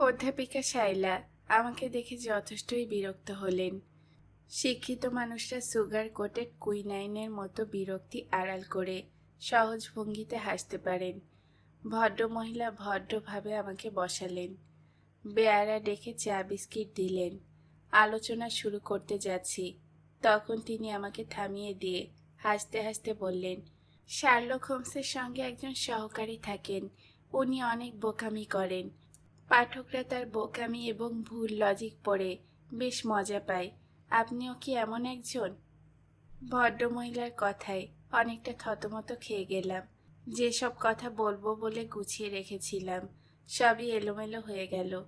অধ্যাপিকা শাইলা আমাকে দেখে যথেষ্টই বিরক্ত হলেন। শিক্ষিত মানুষরা সুগার কোটেড কুইনাইনের মতো বিরক্তি আড়াল করে সহজ ভঙ্গিতে হাসতে পারেন। ভদ্র মহিলা ভদ্রভাবে আমাকে বসালেন। বেয়ারা ডেকে চা বিস্কিট দিলেন। আলোচনা শুরু করতে যাচ্ছি। তখন তিনি আমাকে থামিয়ে দিয়ে হাসতে হাসতে বললেন, শার্লক হোমসের সঙ্গে একজন সহকারী থাকেন। উনি অনেক বোকামি করেন। পাঠকরা তার বোকামি এবং ভুল লজিক পড়ে। বেশ মজা পায়। আপনিও কি এমন একজন? ভদ্রমহিলার কথায় অনেকটা থতমত খেয়ে গেলাম। যেসব কথা বলব বলে গুছিয়ে রেখেছিলাম, সবই এলোমেলো হয়ে গেল।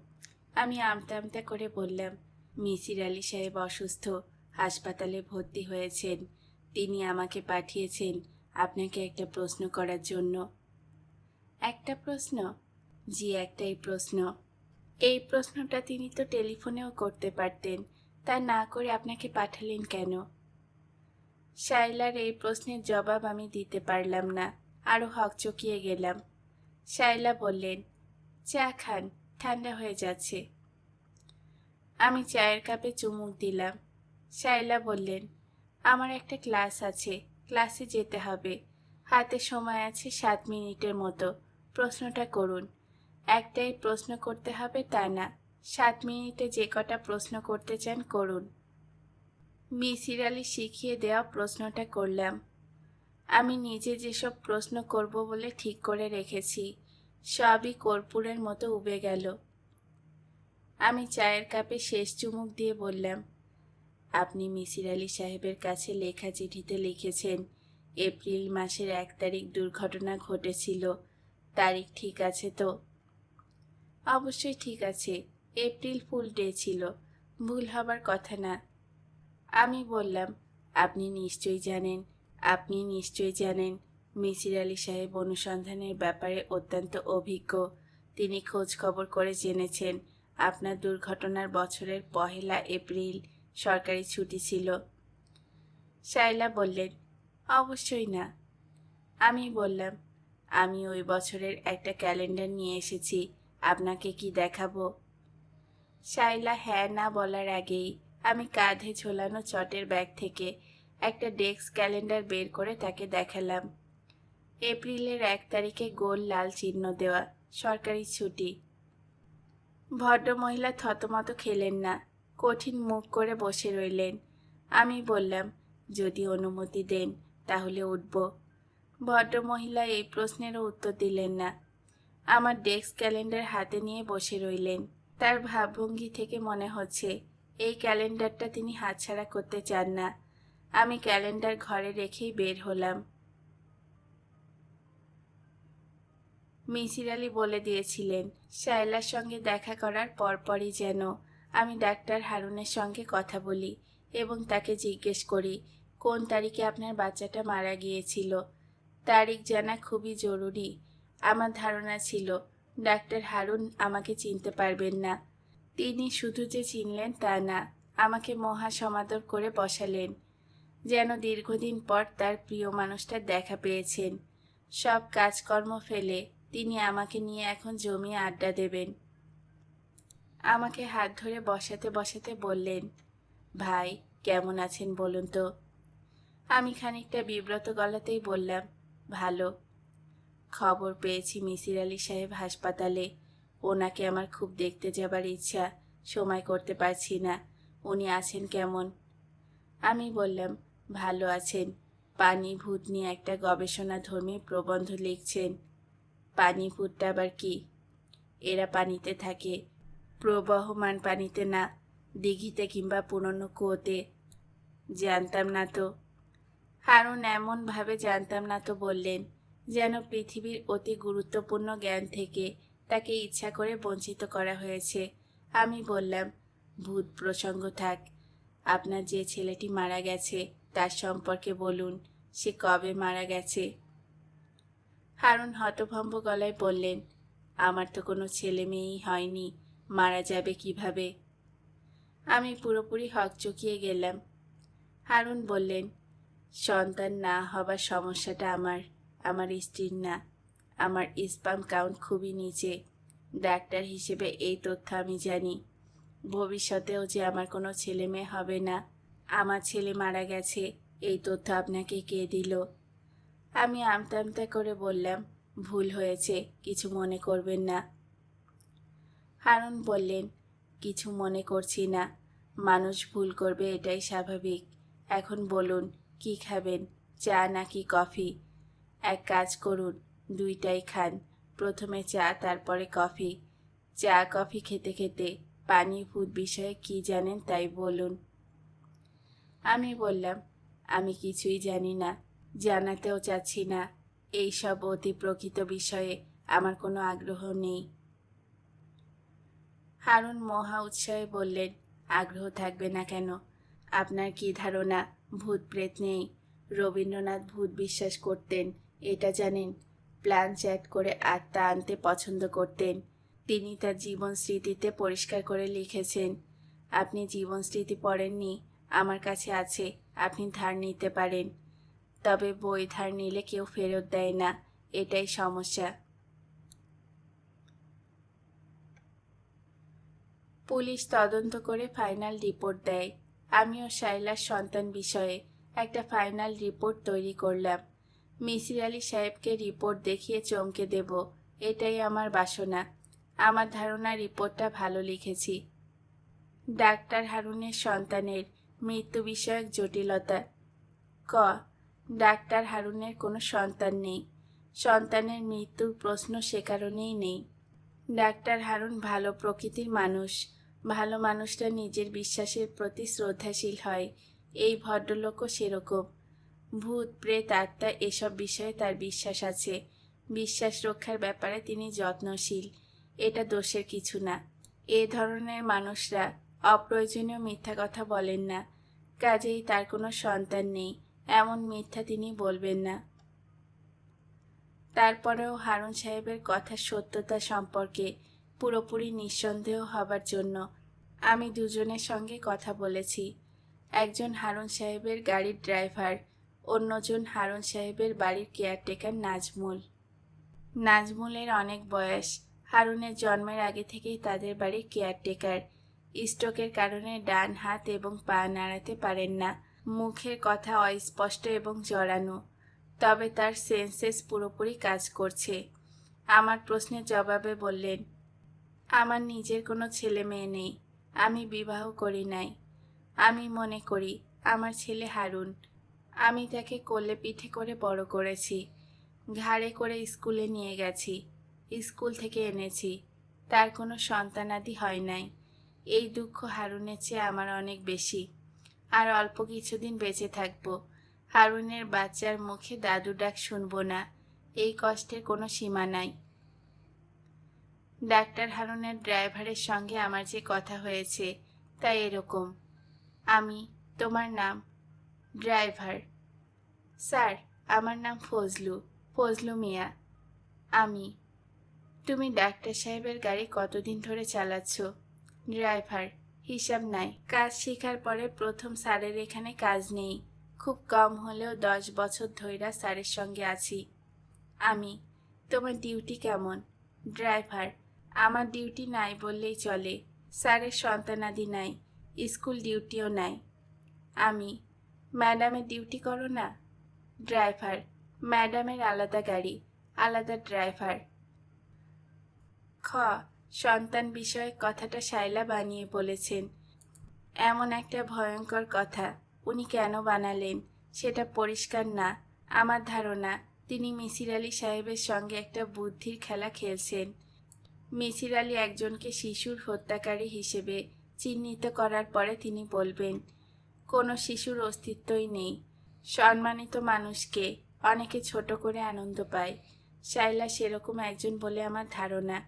আমি আমতা আমতা করে বললাম, মিসির আলী সাহেব অসুস্থ, হাসপাতালে ভর্তি হয়েছেন। তিনি আমাকে পাঠিয়েছেন আপনাকে একটা প্রশ্ন করার জন্য। একটা প্রশ্ন? জি, একটাই প্রশ্ন। এই প্রশ্নটা তিনি তো টেলিফোনেও করতে পারতেন, তা না করে আপনাকে পাঠালেন কেন? শাইলার এই প্রশ্নের জবাব আমি দিতে পারলাম না আরও হকচকিয়ে গেলাম। শাইলা বললেন, চা খান, ঠান্ডা হয়ে যাচ্ছে। আমি চায়ের কাপে চুমুক দিলাম। শাইলা বললেন, আমার একটা ক্লাস আছে, ক্লাসে যেতে হবে। হাতে সময় আছে সাত মিনিটের মতো। প্রশ্নটা করুন। একটাই প্রশ্ন করতে হবে তা না। সাত মিনিটে যে কটা প্রশ্ন করতে চান, করুন। মিসির আলী শিখিয়ে দেওয়া প্রশ্নটা করলাম। আমি নিজে যেসব প্রশ্ন করব বলে ঠিক করে রেখেছি, সবই কর্পূরের মতো উবে গেল। আমি চায়ের কাপে শেষ চুমুক দিয়ে বললাম, আপনি মিসির আলী সাহেবের কাছে লেখা চিঠিতে লিখেছেন, এপ্রিল মাসের এক তারিখ দুর্ঘটনা ঘটেছিল, তারিখ ঠিক আছে তো? অবশ্যই ঠিক আছে। এপ্রিল ফুল ডে ছিল। ভুল হবার কথা না। আমি বললাম, আপনি নিশ্চয়ই জানেন, আপনি নিশ্চয়ই জানেন, মিসির আলী সাহেব অনুসন্ধানের ব্যাপারে অত্যন্ত অভিজ্ঞ। তিনি খোঁজ খবর করে জেনেছেন, আপনার দুর্ঘটনার বছরের পহেলা এপ্রিল সরকারি ছুটি ছিল। শাইলা বললেন, অবশ্যই না। আমি বললাম, আমি ওই বছরের একটা ক্যালেন্ডার নিয়ে এসেছি। আপনাকে কি দেখাবো? শাইলা হ্যাঁ না বলার আগেই আমি কাঁধে ঝোলানো চটের ব্যাগ থেকে একটা ডেস্ক ক্যালেন্ডার বের করে তাকে দেখালাম। এপ্রিলের এক তারিখে গোল লাল চিহ্ন দেওয়া সরকারি ছুটি। ভদ্রমহিলা থতমত খেলেন না, কঠিন মুখ করে বসে রইলেন। আমি বললাম, যদি অনুমতি দেন, তাহলে উঠব। ভদ্রমহিলা এই প্রশ্নেরও উত্তর দিলেন না। আমার ডেস্ক ক্যালেন্ডার হাতে নিয়ে বসে রইলেন। তার ভাবভঙ্গি থেকে মনে হচ্ছে, এই ক্যালেন্ডারটা তিনি হাতছাড়া করতে চান না। আমি ক্যালেন্ডার ঘরে রেখেই বের হলাম। মিসির আলী বলে দিয়েছিলেন, শায়লার সঙ্গে দেখা করার পরপরই যেন আমি ডাক্তার হারুনের সঙ্গে কথা বলি এবং তাকে জিজ্ঞেস করি, কোন তারিখে আপনার বাচ্চাটা মারা গিয়েছিল? তারিখ জানা খুবই জরুরি। আমার ধারণা ছিল, ডাক্তার হারুন আমাকে চিনতে পারবেন না। তিনি শুধু যে চিনলেন তা না, আমাকে মহা সমাদর করে বসালেন, যেন দীর্ঘদিন পর তার প্রিয় মানুষটা দেখা পেয়েছেন। সব কাজকর্ম ফেলে তিনি আমাকে নিয়ে এখন জমিয়ে আড্ডা দেবেন। আমাকে হাত ধরে বসাতে বসাতে বললেন, ভাই, কেমন আছেন বলুন তো? আমি খানিকটা বিব্রত গলাতেই বললাম, ভালো। খবর পেয়েছি মিসির আলী সাহেব হাসপাতালে। ওনাকে আমার খুব দেখতে যাবার ইচ্ছা, সময় করতে পারছি না। উনি আছেন কেমন? আমি বললাম, ভালো আছেন। পানি ভূত নিয়ে একটা গবেষণাধর্মী প্রবন্ধ লিখছেন। পানি ভূতটা আবার কি? এরা পানিতে থাকে, প্রবহমান পানিতে না, দিঘিতে কিংবা পুরনো কুয়োতে। জানতাম না তো। হারুন এমনভাবে জানতাম না তো বললেন যেন পৃথিবীর অতি গুরুত্বপূর্ণ জ্ঞান থেকে তাকে ইচ্ছা করে বঞ্চিত করা হয়েছে। আমি বললাম, ভূত প্রসঙ্গ থাক। আপনার যে ছেলেটি মারা গেছে, তার সম্পর্কে বলুন, সে কবে মারা গেছে? হারুন হতভম্ব গলায় বললেন, আমার তো কোনো ছেলে মেয়েই হয়নি, মারা যাবে কীভাবে? আমি পুরোপুরি হকচকিয়ে গেলাম। হারুন বললেন, সন্তান না হবার সমস্যাটা আমার। আমার স্ত্রীর না। আমার স্পাম কাউন্ট খুবই নিচে। ডাক্তার হিসেবে এই তথ্য আমি জানি। ভবিষ্যতেও যে আমার কোনো ছেলে মেয়ে হবে না। আমার ছেলে মারা গেছে। এই তথ্য আপনাকে কে দিল? আমি আমতা আমতা করে বললাম, ভুল হয়েছে, কিছু মনে করবেন না। হারুন বললেন, কিছু মনে করছি না। মানুষ ভুল করবে, এটাই স্বাভাবিক। এখন বলুন, কি খাবেন? চা নাকি কফি? এক কাজ করুন, দুইটাই খান। প্রথমে চা, তারপরে কফি। চা, কফি খেতে খেতে পানি ভূত বিষয়ে কি জানেন তাই বলুন। আমি বললাম, আমি কিছুই জানি না, জানাতেও চাচ্ছি না। এই সব অতি প্রকৃত বিষয়ে আমার কোনো আগ্রহ নেই। হারুন মহা উৎসাহে বললেন, আগ্রহ থাকবে না কেন? আপনার কি ধারণা? ভূত প্রেত নেই। রবীন্দ্রনাথ ভূত বিশ্বাস করতেন এটা জানেন প্ল্যান চ্যাট করে আত্মা আনতে পছন্দ করতেন। তিনি তার জীবন স্মৃতিতে পরিষ্কার করে লিখেছেন, আপনি জীবন স্মৃতি পড়েননি, আমার কাছে আছে, আপনি ধার নিতে পারেন। তবে বই ধার নিলে কেউ ফেরত দেয় না, এটাই সমস্যা। পুলিশ তদন্ত করে ফাইনাল রিপোর্ট দেয়। আমিও শাইলার সন্তান বিষয়ে একটা ফাইনাল রিপোর্ট তৈরি করলাম। মিসির আলী সাহেবকে রিপোর্ট দেখিয়ে চমকে দেব, এটাই আমার বাসনা। আমার ধারণা, রিপোর্টটা ভালো লিখেছি। ডাক্তার হারুনের সন্তানের মৃত্যু বিষয়ক জটিলতা। ক, ডাক্তার হারুনের কোনো সন্তান নেই। সন্তানের মৃত্যুর প্রশ্ন সে কারণেই নেই। ডাক্তার হারুন ভালো প্রকৃতির মানুষ। ভালো মানুষটা নিজের বিশ্বাসের প্রতি শ্রদ্ধাশীল হয়। এই ভদ্রলোকও সেরকম। ভূত, প্রেত, আত্মা এসব বিষয়ে তার বিশ্বাস আছে। বিশ্বাস রক্ষার ব্যাপারে তিনি যত্নশীল। এটা দোষের কিছু না। এ ধরনের মানুষরা অপ্রয়োজনীয় মিথ্যা কথা বলেন না। কাজেই তার কোনো সন্তান নেই। এমন মিথ্যা তিনি বলবেন না। তারপরেও হারুন সাহেবের কথার সত্যতা সম্পর্কে পুরোপুরি নিঃসন্দেহ হবার জন্য আমি দুজনের সঙ্গে কথা বলেছি। একজন হারুন সাহেবের গাড়ির ড্রাইভার অন্যজন হারুন সাহেবের বাড়ির কেয়ারটেকার নাজমুল। নাজমুলের অনেক বয়স। হারুনের জন্মের আগে থেকেই তাদের বাড়ির কেয়ারটেকার। স্ট্রোকের কারণে ডান হাত এবং পা নাড়াতে পারেন না। মুখের কথা অস্পষ্ট এবং জড়ানো। তবে তার সেন্সেস পুরোপুরি কাজ করছে। আমার প্রশ্নের জবাবে বললেন, আমার নিজের কোনো ছেলে মেয়ে নেই। আমি বিবাহ করি নাই। আমি মনে করি, আমার ছেলে হারুন। আমি তাকে কোলে পিঠে করে বড় করেছি। ঘাড়ে করে স্কুলে নিয়ে গেছি। স্কুল থেকে এনেছি। তার কোনো সন্তানাদি হয় নাই। এই দুঃখ হারুনের চেয়ে আমার অনেক বেশি। আর অল্প কিছুদিন বেঁচে থাকব। হারুনের বাচ্চার মুখে দাদু ডাক শুনব না। এই কষ্টের কোনো সীমা নাই। ডাক্তার হারুনের ড্রাইভারের সঙ্গে আমার যে কথা হয়েছে, তা এরকম। আমি, তোমার নাম ড্রাইভার। স্যার, আমার নাম ফজলু। ফজলু মিয়া। আমি। তুমি ডাক্তার সাহেবের গাড়ি কতদিন ধরে চালাচ্ছ? ড্রাইভার, হিসাব নাই। কাজ শেখার পরে প্রথম স্যারের এখানে কাজ নেই। খুব কম হলেও দশ বছর ধইরা স্যারের সঙ্গে আছি। আমি। তোমার ডিউটি কেমন? ড্রাইভার, আমার ডিউটি নাই বললেই চলে। স্যারের সন্তানাদি নাই, স্কুল ডিউটিও নাই। আমি। ম্যাডামের ডিউটি করো না। ড্রাইভার, ম্যাডামের আলাদা গাড়ি, আলাদা ড্রাইভার। খ, সন্তান বিষয়ে কথাটা শাইলা বানিয়ে বলেছেন। এমন একটা ভয়ঙ্কর কথা, উনি কেন বানালেন, সেটা পরিষ্কার না। আমার ধারণা, তিনি মিসির আলী সাহেবের সঙ্গে একটা বুদ্ধির খেলা খেলছেন। মিসির আলী একজনকে শিশুর হত্যাকারী হিসেবে চিহ্নিত করার পরে তিনি বলবেন কোনো শিশুর অস্তিত্বই নেই। সম্মানিত মানুষকে অনেকে ছোট করে আনন্দ পায়। শাইলা সেরকম একজন বলে আমার ধারণা।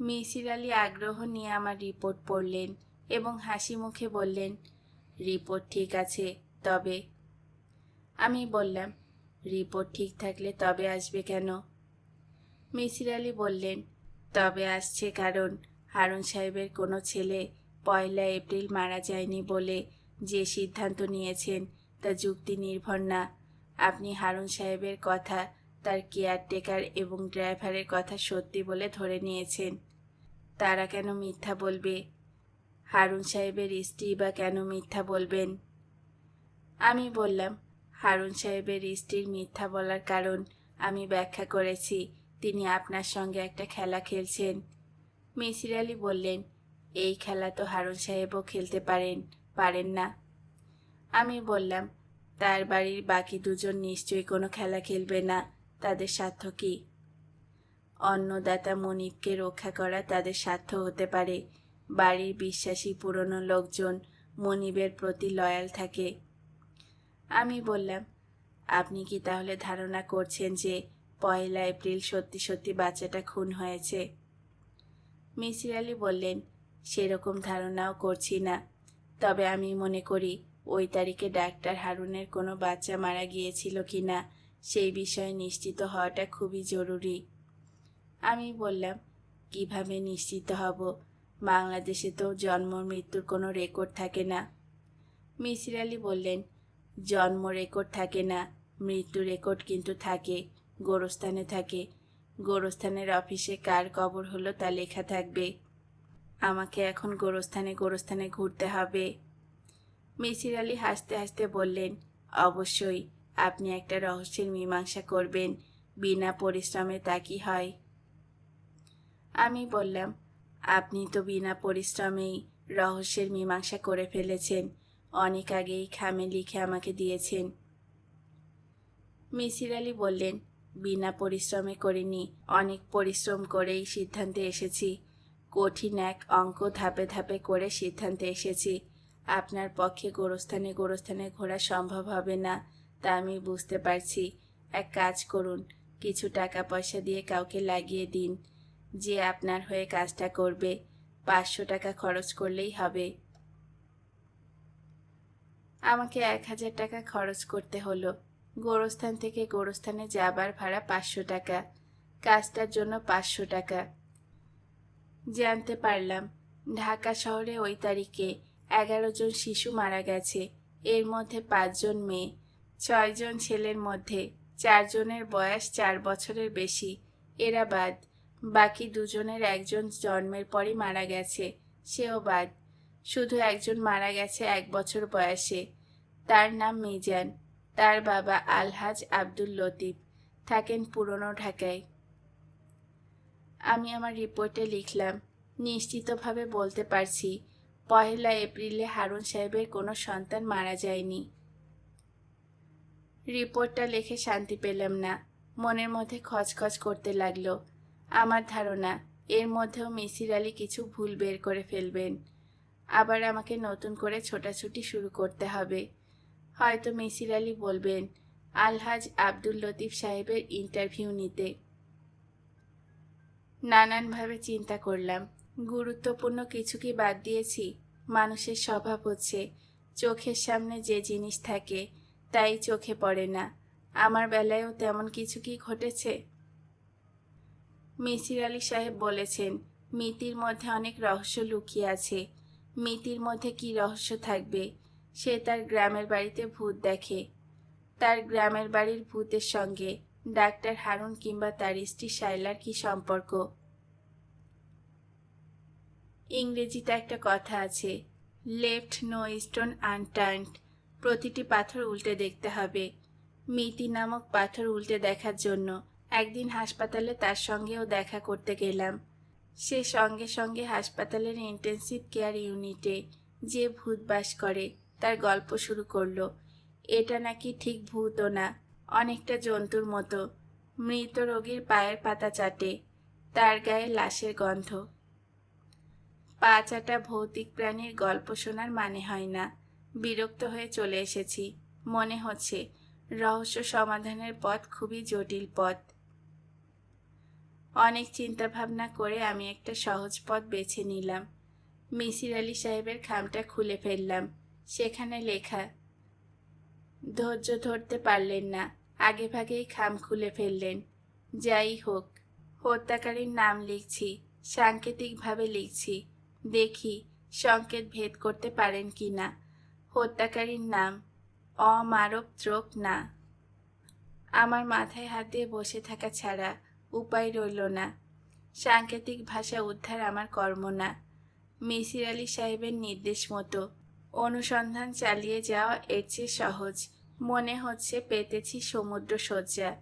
মিসির আলী আগ্রহ নিয়ে আমার রিপোর্ট পড়লেন এবং হাসি মুখে বললেন, রিপোর্ট ঠিক আছে, তবে আমি বললাম, রিপোর্ট ঠিক থাকলে তবে আসবে কেন মিসির আলী বললেন, তবে আসছে কারণ হারুন সাহেবের কোনো ছেলে পয়লা এপ্রিল মারা যায়নি বলে যে সিদ্ধান্ত নিয়েছেন, তা যুক্তি নির্ভর না। আপনি হারুন সাহেবের কথা, তার কেয়ারটেকার এবং ড্রাইভারের কথা সত্যি বলে ধরে নিয়েছেন। তারা কেন মিথ্যা বলবে? হারুন সাহেবের স্ত্রী বা কেন মিথ্যা বলবেন? আমি বললাম, হারুন সাহেবের স্ত্রীর মিথ্যা বলার কারণ আমি ব্যাখ্যা করেছি। তিনি আপনার সঙ্গে একটা খেলা খেলছেন। মিসির আলী বললেন এই খেলা তো হারুন সাহেবও খেলতে পারেন পারেন না। আমি বললাম, তার বাড়ির বাকি দুজন নিশ্চয়ই কোনো খেলা খেলবে না, তাদের স্বার্থ কি? অন্নদাতা মনিবকে রক্ষা করা তাদের স্বার্থ হতে পারে। বাড়ির বিশ্বাসী পুরনো লোকজন মনিবের প্রতি লয়াল থাকে। আমি বললাম, আপনি কি তাহলে ধারণা করছেন যে পয়লা এপ্রিল সত্যি সত্যি বাচ্চাটা খুন হয়েছে? মিসির আলী বললেন সেরকম ধারণাও করছি না। তবে আমি মনে করি, ওই তারিখে ডাক্তার হারুনের কোনো বাচ্চা মারা গিয়েছিল কি না, সেই বিষয়ে নিশ্চিত হওয়াটা খুবই জরুরি। আমি বললাম, কীভাবে নিশ্চিত হব? বাংলাদেশে তো জন্ম মৃত্যুর কোনো রেকর্ড থাকে না। মিসির আলী বললেন, জন্ম রেকর্ড থাকে না, মৃত্যু রেকর্ড কিন্তু থাকে, গোরস্থানে থাকে। গোরস্থানের অফিসে কার কবর হলো তা লেখা থাকবে। আমাকে এখন গোরস্থানে গোরস্থানে ঘুরতে হবে। মিসির আলী হাসতে হাসতে বললেন, অবশ্যই, আপনি একটা রহস্যের মীমাংসা করবেন, বিনা পরিশ্রমে তা কি হয়? আমি বললাম, আপনি তো বিনা পরিশ্রমেই রহস্যের মীমাংসা করে ফেলেছেন, অনেক আগেই খামে লিখে আমাকে দিয়েছেন। মিসির আলী বললেন, বিনা পরিশ্রমে করিনি, অনেক পরিশ্রম করেই সিদ্ধান্তে এসেছি। কঠিন এক অঙ্ক ধাপে ধাপে করে সিদ্ধান্তে এসেছি। আপনার পক্ষে গোরস্থানে গোরস্থানে ঘোরা সম্ভব হবে না, তা আমি বুঝতে পারছি। এক কাজ করুন, কিছু টাকা পয়সা দিয়ে কাউকে লাগিয়ে দিন। যে আপনার হয়ে কাজটা করবে, পাঁচশো টাকা খরচ করলেই হবে। আমাকে এক হাজার টাকা খরচ করতে হলো। গোরস্থান থেকে গোরস্থানে যাবার ভাড়া পাঁচশো টাকা। কাজটার জন্য পাঁচশো টাকা। জানতে পারলাম, ঢাকা শহরে ওই তারিখে এগারো জন শিশু মারা গেছে, এর মধ্যে পাঁচজন মেয়ে। ছয়জন ছেলের মধ্যে চারজনের বয়স চার বছরের বেশি। এরা বাদ, বাকি দুজনের একজন জন্মের পরই মারা গেছে, সেও বাদ। শুধু একজন মারা গেছে এক বছর বয়সে। তার নাম মিজান, তার বাবা আলহাজ আব্দুল লতিফ, থাকেন পুরনো ঢাকায়। আমি আমার রিপোর্টে লিখলাম, নিশ্চিতভাবে বলতে পারছি, পহেলা এপ্রিলে হারুন সাহেবের কোনো সন্তান মারা যায়নি। রিপোর্টটা লিখে শান্তি পেলাম না, মনের মধ্যে খচখচ করতে লাগল। আমার ধারণা, এর মধ্যেও মিসির আলী কিছু ভুল বের করে ফেলবেন। আবার আমাকে নতুন করে ছোটাছুটি শুরু করতে হবে। হয়তো মিসির আলী বলবেন, আলহাজ আব্দুল লতিফ সাহেবের ইন্টারভিউ নিতে। নানানভাবে চিন্তা করলাম। গুরুত্বপূর্ণ কিছু কি বাদ দিয়েছি? মানুষের স্বভাব হচ্ছে, চোখের সামনে যে জিনিস থাকে, তাই চোখে পড়ে না। আমার বেলায়ও তেমন কিছু কি ঘটেছে? মিসির আলী সাহেব বলেছেন, মিতির মধ্যে অনেক রহস্য লুকিয়ে আছে। মিতির মধ্যে কি রহস্য থাকবে? সে তার গ্রামের বাড়িতে ভূত দেখে। তার গ্রামের বাড়ির ভূতের সঙ্গে ডাক্তার হারুন কিংবা তার স্ত্রী শাইলার কি সম্পর্ক? ইংরেজিতে একটা কথা আছে, লেফট নো স্টোন আনটার্নড। প্রতিটি পাথর উল্টে দেখতে হবে, মিতি নামক পাথর উল্টে দেখার জন্য। একদিন হাসপাতালে তার সঙ্গেও দেখা করতে গেলাম। সে সঙ্গে সঙ্গে হাসপাতালের ইন্টেন্সিভ কেয়ার ইউনিটে যে ভূত বাস করে, তার গল্প শুরু করল। এটা নাকি ঠিক ভূতও না। অনেকটা জন্তুর মতো। মৃত রোগীর পায়ের পাতা চাটে, তার গায়ে লাশের গন্ধ। পা চাটা ভৌতিক প্রাণীর গল্প শোনার মানে হয় না। বিরক্ত হয়ে চলে এসেছি। মনে হচ্ছে রহস্য সমাধানের পথ খুবই জটিল পথ। অনেক চিন্তা ভাবনা করে আমি একটা সহজ পথ বেছে নিলাম। মিসির আলী সাহেবের খামটা খুলে ফেললাম। সেখানে লেখা, ধৈর্য ধরতে পারলেন না। আগে ভাগেই খাম খুলে ফেললেন। যাই হোক, হত্যাকারীর নাম লিখছি, সাংকেতিকভাবে লিখছি। দেখি সংকেত ভেদ করতে পারেন কি না। হত্যাকারীর নাম অমারক ত্রোক না। আমার মাথায় হাত দিয়ে বসে থাকা ছাড়া উপায় রইল না। সাংকেতিক ভাষা উদ্ধার আমার কর্ম না। মিসির আলী সাহেবের নির্দেশ মতো অনুসন্ধান চালিয়ে যাওয়া এর চেয়ে সহজ। মনে হচ্ছে পেতেছি সমুদ্র সজ্জা।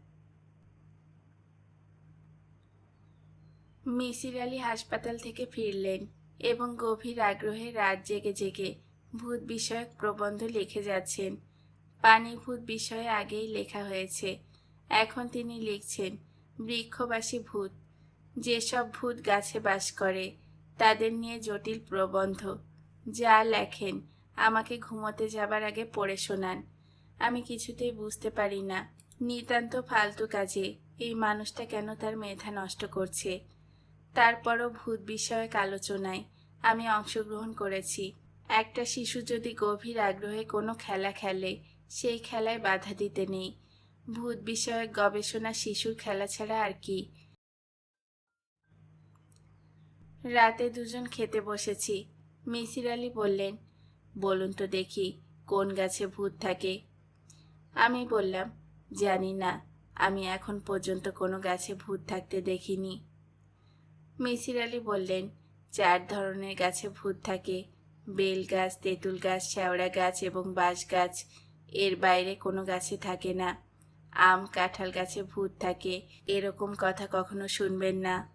মিসির আলি হাসপাতাল থেকে ফিরলেন এবং গভীর আগ্রহে রাত জেগে জেগে ভূত বিষয়ক প্রবন্ধ লিখে যাচ্ছেন। পানিভূত বিষয়ে আগেই লেখা হয়েছে। এখন তিনি লিখছেন, বৃক্ষবাসী ভূত, যেসব ভূত গাছে বাস করে, তাদের নিয়ে জটিল প্রবন্ধ। যা লেখেন, আমাকে ঘুমোতে যাবার আগে পড়ে শোনান। আমি কিছুতেই বুঝতে পারি না। নিতান্ত ফালতু কাজে এই মানুষটা কেন তার মেধা নষ্ট করছে? তারপরও ভূত বিষয়ক আলোচনায় আমি অংশগ্রহণ করেছি। একটা শিশু যদি গভীর আগ্রহে কোনো খেলা খেলে, সেই খেলায় বাধা দিতে নেই। ভূত বিষয়ক গবেষণা শিশুর খেলা ছাড়া আর কি? রাতে দুজন খেতে বসেছি। মিসির আলী বললেন, বলুন তো দেখি, কোন গাছে ভূত থাকে? আমি বললাম, জানি না, আমি এখন পর্যন্ত কোনো গাছে ভূত থাকতে দেখিনি। মিসির আলী বললেন, চার ধরনের গাছে ভূত থাকে। বেল গাছ, তেঁতুল গাছ, শ্যাওড়া গাছ এবং বাঁশ গাছ। এর বাইরে কোনো গাছে থাকে না। আম, কাঁঠাল গাছে ভূত থাকে। এরকম কথা কখনো শুনবেন না।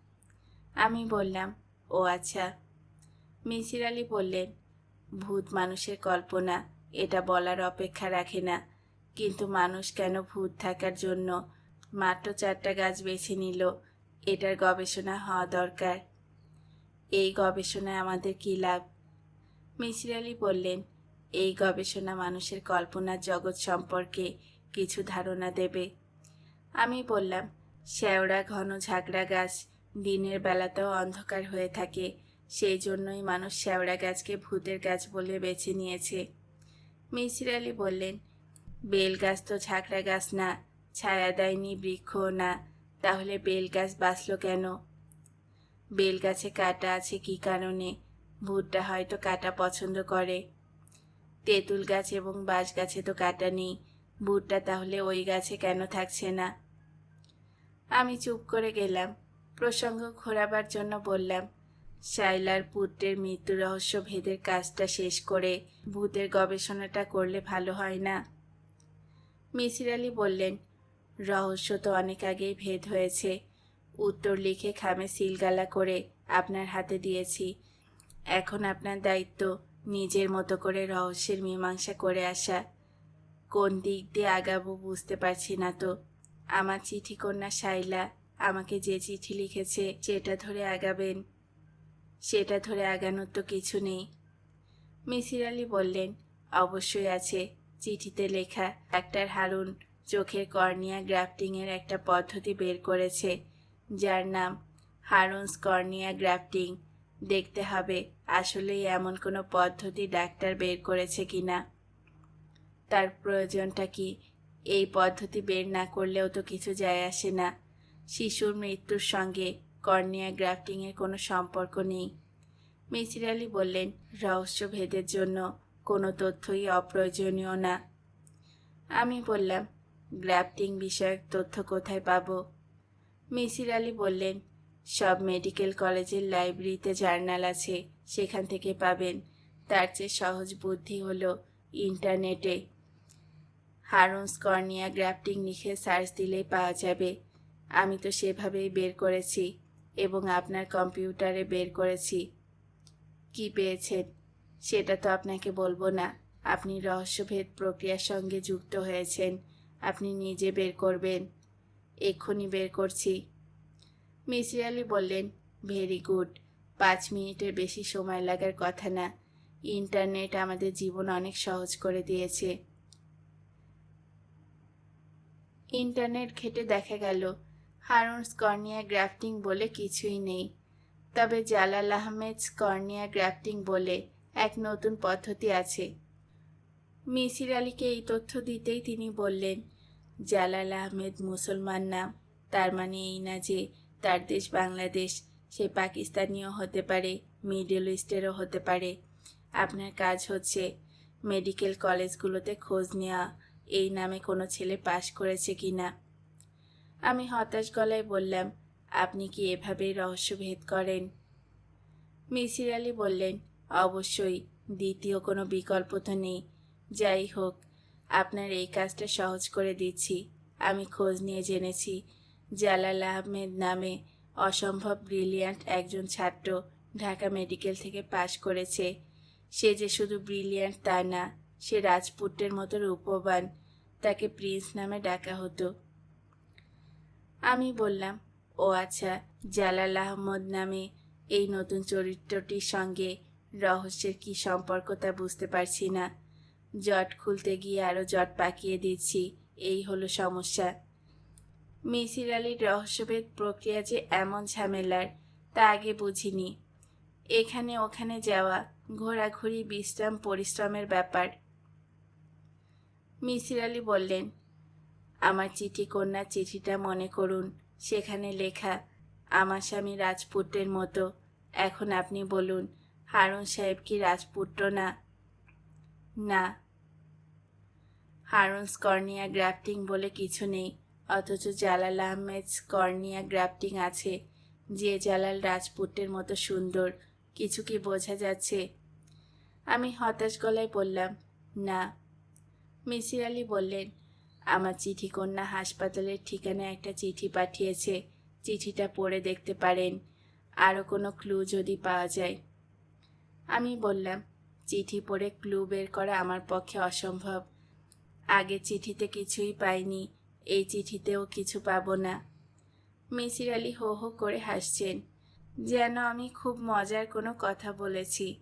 আমি বললাম, ও আচ্ছা। মিসির আলী বললেন, ভূত মানুষের কল্পনা, এটা বলার অপেক্ষা রাখে না। কিন্তু মানুষ কেন ভূত থাকার জন্য মাত্র চারটা গাছ বেছে নিল? এটার গবেষণা হওয়া দরকার। এই গবেষণায় আমাদের কী লাভ? মিসির আলী বললেন, এই গবেষণা মানুষের কল্পনার জগৎ সম্পর্কে কিছু ধারণা দেবে। আমি বললাম, শ্যাওড়া ঘন ঝাঁকড়া গাছ দিনের বেলাতেও অন্ধকার হয়ে থাকে, সেই জন্যই মানুষ শ্যাওড়া গাছকে ভূতের গাছ বলে বেছে নিয়েছে। মিসির আলী বললেন বেল গাছ তো ঝাঁকড়া গাছ না, ছায়া দেয়নি বৃক্ষ না, তাহলে বেল গাছ বাঁচল কেন? বেল গাছে কাটা আছে কি কারণে? ভুট্টা হয়তো কাটা পছন্দ করে। তেঁতুল গাছ এবং বাঁশ গাছে তো কাটা নেই ভুট্টা তাহলে ওই গাছে কেন থাকছে না? আমি চুপ করে গেলাম, প্রসঙ্গ ঘোরাবার জন্য বললাম, শাইলার পুত্রের মৃত্যু রহস্য ভেদের কাজটা শেষ করে ভূতের গবেষণাটা করলে ভালো হয় না? মিসির আলী বললেন, রহস্য তো অনেক আগেই ভেদ হয়েছে। উত্তর লিখে খামে সিলগালা করে আপনার হাতে দিয়েছি। এখন আপনার দায়িত্ব নিজের মতো করে রহস্যের মীমাংসা করে আসা। কোন দিক দিয়ে আগাবো বুঝতে পারছি না তো। আমার চিঠি কন্যা শাইলা আমাকে যে চিঠি লিখেছে সেটা ধরে আগাবেন। সেটা ধরে আগানোর তো কিছু নেই। মিসির আলী বললেন, অবশ্যই আছে। চিঠিতে লেখা, ডাক্তার হারুন চোখের কর্নিয়া গ্রাফটিংয়ের একটা পদ্ধতি বের করেছে, যার নাম হারুনস কর্নিয়া গ্রাফটিং। দেখতে হবে আসলেই এমন কোনো পদ্ধতি ডাক্তার বের করেছে কি না তার প্রয়োজনটা কি? এই পদ্ধতি বের না করলেও তো কিছু যায় আসে না। শিশুর মৃত্যুর সঙ্গে কর্নিয়া গ্রাফটিংয়ের কোনো সম্পর্ক নেই। মিসির আলী বললেন রহস্য ভেদের জন্য কোনো তথ্যই অপ্রয়োজনীয় না। আমি বললাম গ্রাফটিং বিষয়ক তথ্য কোথায় পাব? মিসির আলী বললেন, সব মেডিকেল কলেজের লাইব্রেরিতে জার্নাল আছে, সেখান থেকে পাবেন। তার চেয়ে সহজ বুদ্ধি হলো ইন্টারনেটে। হারুনস কর্নিয়া গ্রাফটিং লিখে সার্চ দিলেই পাওয়া যাবে। আমি তো সেভাবেই বের করেছি এবং আপনার কম্পিউটারে বের করেছি। কি পেয়েছেন? সেটা তো আপনাকে বলব না। আপনি রহস্যভেদ প্রক্রিয়ার সঙ্গে যুক্ত হয়েছেন। আপনি নিজে বের করবেন। এক্ষুনি বের করছি। মিসির আলী বললেন, ভেরি গুড। পাঁচ মিনিটের বেশি সময় লাগার কথা না। ইন্টারনেট আমাদের জীবন অনেক সহজ করে দিয়েছে। ইন্টারনেট ঘেটে দেখা গেল, হারুন স্কর্নিয়া গ্রাফটিং বলে কিছুই নেই। তবে জালাল আহমেদ স্কর্নিয়া গ্রাফটিং বলে এক নতুন পদ্ধতি আছে। মিসির আলীকে এই তথ্য দিতেই তিনি বললেন, জালাল আহমেদ মুসলমান নাম তার মানে এই না যে তার দেশ বাংলাদেশ, সে পাকিস্তানিও হতে পারে, মিডল ইস্টেরও হতে পারে। আপনার কাজ হচ্ছে মেডিকেল কলেজগুলোতে খোঁজ নেওয়া, এই নামে কোনো ছেলে পাশ করেছে কি না? আমি হতাশ গলায় বললাম, আপনি কি এভাবেই রহস্যভেদ করেন? মিসির আলী বললেন অবশ্যই দ্বিতীয় কোনো বিকল্প তো নেই। যাই হোক, আপনার এই কাজটা সহজ করে দিচ্ছি। আমি খোঁজ নিয়ে জেনেছি, জালাল আহমেদ নামে অসম্ভব ব্রিলিয়ান্ট একজন ছাত্র ঢাকা মেডিকেল থেকে পাশ করেছে। সে যে শুধু ব্রিলিয়ান্ট তা না, সে রাজপুত্রের মতো রূপবান। তাকে প্রিন্স নামে ডাকা হতো। আমি বললাম, ও আচ্ছা জালাল আহমদ নামে এই নতুন চরিত্রটির সঙ্গে রহস্যের কি সম্পর্ক তা বুঝতে পারছি না। জট খুলতে গিয়ে আরও জট পাকিয়ে দিচ্ছি, এই হলো সমস্যা। মিসির আলীর রহস্যভেদ প্রক্রিয়া যে এমন ঝামেলার, তা আগে বুঝিনি। এখানে ওখানে যাওয়া, ঘোরাঘুরি, বিশ্রাম, পরিশ্রমের ব্যাপার। মিসির আলী বললেন, আমার চিঠি কন্যার চিঠিটা মনে করুন, সেখানে লেখা, আমার স্বামী রাজপুত্রের মতো, এখন আপনি বলুন হারুন সাহেব কি রাজপুত্র না? না। হারুন স্কর্নিয়া গ্রাফটিং বলে কিছু নেই, অথচ জালাল আহমেদ স্কর্নিয়া গ্রাফটিং আছে, যে জালাল রাজপুত্রের মতো সুন্দর, কিছু কি বোঝা যাচ্ছে? আমি হতাশ গলায় বললাম, না। মিসির আলী বললেন, আমার চিঠি কন্যা হাসপাতালের ঠিকানায় একটা চিঠি পাঠিয়েছে, চিঠিটা পড়ে দেখতে পারেন, আরও কোনো ক্লু যদি পাওয়া যায়। আমি বললাম, চিঠি পড়ে ক্লু বের করা আমার পক্ষে অসম্ভব। আগে চিঠিতে কিছুই পাইনি, এই চিঠিতেও কিছু পাব না। মিসির আলী হো হো করে হাসছেন। যেন আমি খুব মজার কোনো কথা বলেছি।